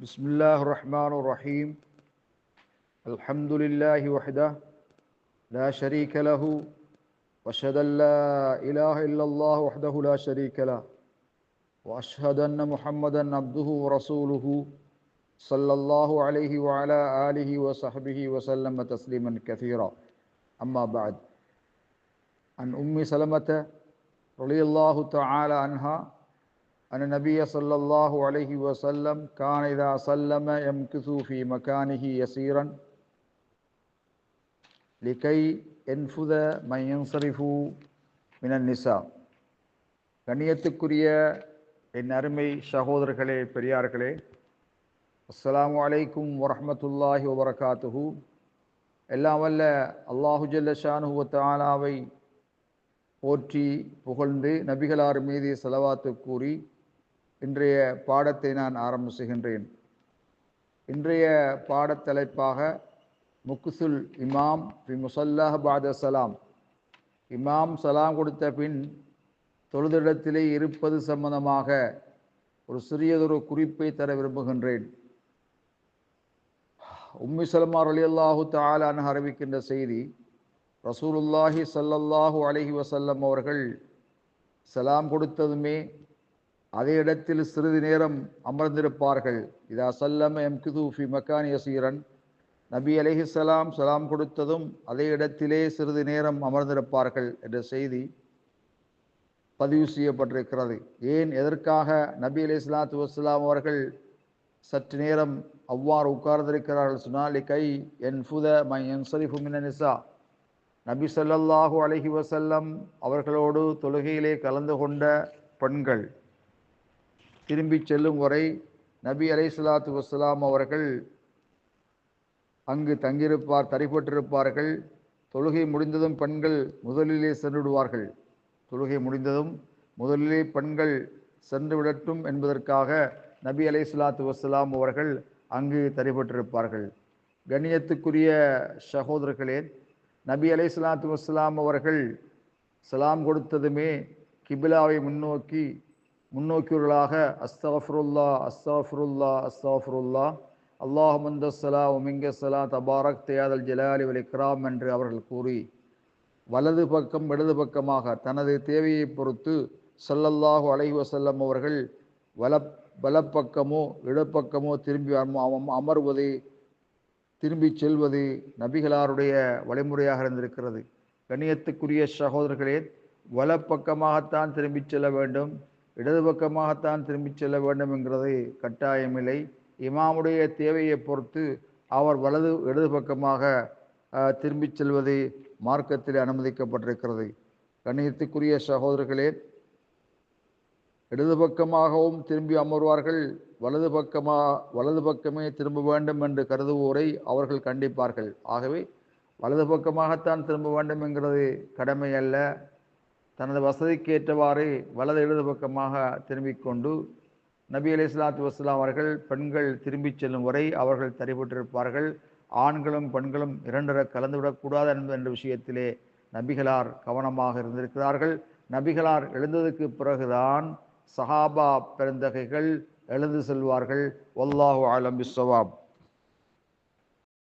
بسم الله الرحمن الرحيم. الحمد لله وحده لا شريك له وأشهد أن لا إله إلا الله وحده لا شريك له وأشهد أن محمدا عبده ورسوله صلى الله عليه وعلى آله وصحبه وسلم تسليما كثيرا. أما بعد عن أم سلمة رضي الله تعالى عنها أن النبي صلى الله عليه وسلم كان إذا سلم يمكث في مكانه يسيرا لكي ينفذ من ينصرف من النساء கண்ணியத்துக்குரிய என் அருமை சகோதரர்களே பெரியார்களே அஸ்ஸலாமு அலைக்கும் வரஹமத்துல்லாஹி வபரகாத்துஹு எல்லாம் வல்ல அல்லாஹு ஜல்ல ஷானுஹு தாலாவை போற்றி புகழ்ந்து நபிகளார் மீது செலவாத்து கூறி இன்றைய பாடத்தை நான் ஆரம்பிச்சுகின்றேன் இன்றைய பாடத்தலைப்பாக முக்குசுல் இமாம் பி முசல்லாஹ் பாத சலாம். இமாம் சலாம் கொடுத்த பின் தொழுதிடத்திலே இருப்பது சம்பந்தமாக ஒரு சிறியதொரு குறிப்பை தர விரும்புகின்றேன். உம்மி சலமார் அலி அல்லாஹு தாலான் அறிவிக்கின்ற செய்தி ரசூலுல்லாஹி சல்லல்லாஹு அலஹி வசல்லம் அவர்கள் சலாம் கொடுத்ததுமே அதே இடத்தில் சிறிது நேரம் அமர்ந்திருப்பார்கள். இதா சல்லம் எம் கிதுஃபி மக்கான் யசீரன். நபி அலிஹிசலாம் சலாம் கொடுத்ததும் அதே இடத்திலே சிறிது நேரம் அமர்ந்திருப்பார்கள் என்ற செய்தி பதிவு செய்யப்பட்டிருக்கிறது. ஏன்? எதற்காக? நபி அலி இஸ்லாத்து வஸ்லாம் அவர்கள் சற்று நேரம் அவ்வாறு உட்கார்ந்திருக்கிறார்கள் சொன்னால் கை என் ஃபுத மை என் சரிஃபு மினனிசா நபி சொல்லல்லாஹு அலஹி வசல்லம் அவர்களோடு தொழுகையிலே கலந்து கொண்ட பெண்கள் திரும்பி செல்லும் வரை நபி அலை சலாத்து வசலாம் அவர்கள் அங்கு தங்கியிருப்பார் தரிப்பட்டிருப்பார்கள். தொழுகை முடிந்ததும் பெண்கள் முதலிலே சென்றுவிடுவார்கள். தொழுகை முடிந்ததும் முதலிலே பெண்கள் சென்று விடட்டும் என்பதற்காக நபி அலை சலாத்து வசலாம் அவர்கள் அங்கு தரிப்பட்டிருப்பார்கள். கண்ணியத்துக்குரிய சகோதரர்களே நபி அலை சலாத்து வசலாம் அவர்கள் சலாம் கொடுத்ததுமே கிபிலாவை முன்னோக்கி முன்னோக்கியவர்களாக அஸ்தாஃபருல்லா அஸ்தாஃபருல்லா அஸ்தாஃபருல்லா அல்லாஹ் மந்தசலா உமிங்கசலா தபாரக் தயாதல் ஜலாலி வல் இக்ராம் என்று அவர்கள் கூறி வலது பக்கம் இடது பக்கமாக தனது தேவையை பொறுத்து சல்லல்லாஹு அலைஹி வசல்லம் அவர்கள் வல வலப்பக்கமோ இடப்பக்கமோ திரும்பி அமர்வது திரும்பி செல்வது நபிகளாருடைய வழிமுறையாக இருந்திருக்கிறது. கண்ணியத்துக்குரிய சகோதரர்களே வலப்பக்கமாகத்தான் திரும்பிச் செல்ல வேண்டும். இடது பக்கமாகத்தான் திரும்பிச் செல்ல வேண்டும் என்கிறது கட்டாயமில்லை. இமாமுடைய தேவையை பொறுத்து அவர் வலது இடது பக்கமாக திரும்பிச் செல்வது மார்க்கத்தில் அனுமதிக்கப்பட்டிருக்கிறது. கணியத்துக்குரிய சகோதரர்களே இடது பக்கமாகவும் திரும்பி அமர்வார்கள். வலது பக்கமாக வலது பக்கமே திரும்ப வேண்டும் என்று கருதுவோரை அவர்கள் கண்டிப்பார்கள். ஆகவே வலது பக்கமாகத்தான் திரும்ப வேண்டும் என்கிறது கடமை அல்ல. தனது வசதிக்கு ஏற்றவாறு வலது இடது பக்கமாக திரும்பிக் கொண்டு நபி அலி இஸ்லாத்து வஸ்லாம் அவர்கள் பெண்கள் திரும்பிச் செல்லும் வரை அவர்கள் தரிபட்டிருப்பார்கள் ஆண்களும் பெண்களும் இரண்டர கலந்துவிடக்கூடாது என்ற விஷயத்திலே நபிகளார் கவனமாக இருந்திருக்கிறார்கள். நபிகளார் எழுந்ததுக்கு பிறகுதான் சஹாபா பெருந்தகைகள் எழுந்து செல்வார்கள். ஒல்லாஹு ஆலம் பிஸ்வாப்